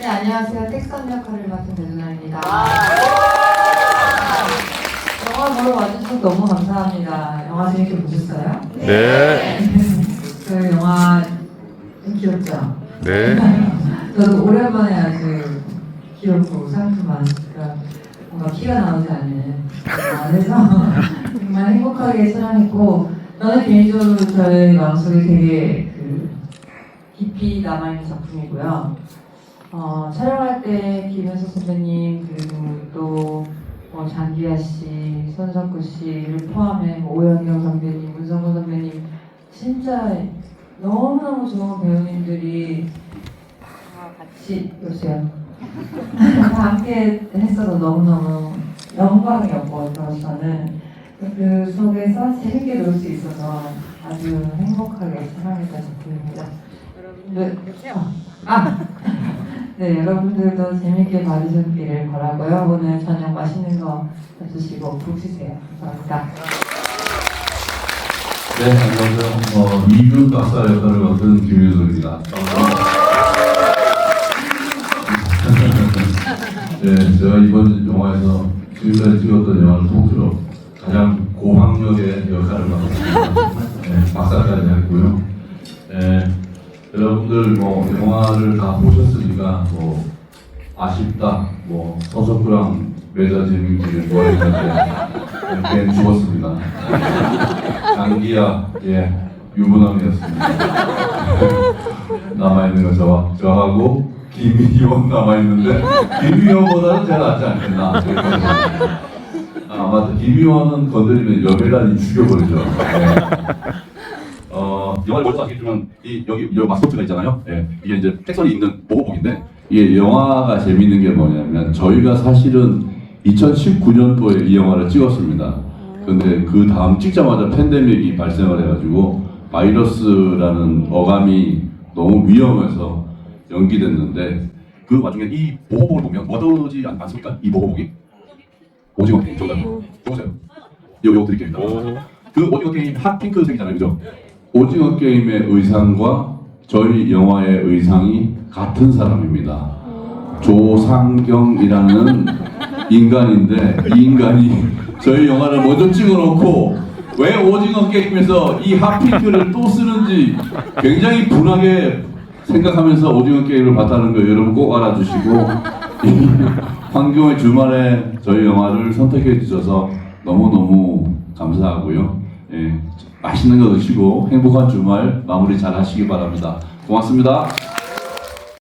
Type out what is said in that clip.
네, 안녕하세요. 택선 역할을 맡은 배준아입니다. 영화 보러 와주셔서 너무 감사합니다. 영화 재밌게 보셨어요? 네. 그 영화 좀 귀엽죠? 네. 저도 오랜만에 아주 귀엽고 상큼한 그런 뭔가 피가 나오지 않는 그래서 정말 행복하게 촬영했고 저는 개인적으로 저희 마음속에 되게 그 깊이 남아있는 작품이고요. 어, 촬영할 때 김현수 선배님 그리고 또뭐 장기하 씨, 손석구 씨를 포함해 뭐 오연경 선배님, 문성근 선배님 진짜 너무너무 좋은 배우님들이 다 같이. 다 함께 했어서 너무너무 영광이었고 또 저는 그 속에서 재밌게 놀 수 있어서 아주 행복하게 촬영했던 작품입니다. 여러분들 아, 네 여러분들도 재밌게 봐주셨기를 바라고요. 오늘 저녁 맛있는 거 드시고 푹 쉬세요. 감사합니다. 네, 안녕하세요. 어, 이균 박사 역할을 맡은 김윤석입니다. 네, 제가 이번 영화에서 지금까지 찍었던 영화를 통틀어 가장 고학력의 역할을 맡았습니다. 네, 박사까지 했고요. 네, 여러분들 뭐 영화를 다 보셨으니까 뭐 아쉽다, 뭐 서석구랑 매자 재민기를 좋아했는데 걔는 죽었습니다. 장기야, 예, 유부남이었습니다. 남아있는 건 저와, 저하고 김희원 남아있는데, 김희원보다는 제가 낫지 않겠나. 아, 맞다. 김희원은 건드리면 여배란이 죽여버리죠. 네. 어, 영화를 보셔서 아시겠지만, 이, 여기, 여기 마스코트가 있잖아요. 예, 이게 이제 택선이 입는 보호복인데, 이게 영화가 재밌는 게 뭐냐면, 저희가 사실은 2019년도에 이 영화를 찍었습니다. 근데 그 다음 찍자마자 팬데믹이 발생을 해가지고 바이러스라는 어감이 너무 위험해서 연기됐는데 그 와중에 이 보호복을 보면 뭐더지 않- 않습니까? 이 보호복이 오징어 게임 정답 보세요. 이거 이거 드릴게요. 그 오징어 게임 핫핑크색이잖아요, 그죠? 오징어 게임의 의상과 저희 영화의 의상이 같은 사람입니다. 조상경이라는 인간인데 이 인간이 저희 영화를 먼저 찍어놓고 왜 오징어 게임에서 이 핫핑크를 또 쓰는지 굉장히 분하게 생각하면서 오징어 게임을 봤다는 거 여러분 꼭 알아주시고 이 환경의 주말에 저희 영화를 선택해 주셔서 너무너무 감사하고요. 예, 맛있는 거 드시고 행복한 주말 마무리 잘 하시기 바랍니다. 고맙습니다.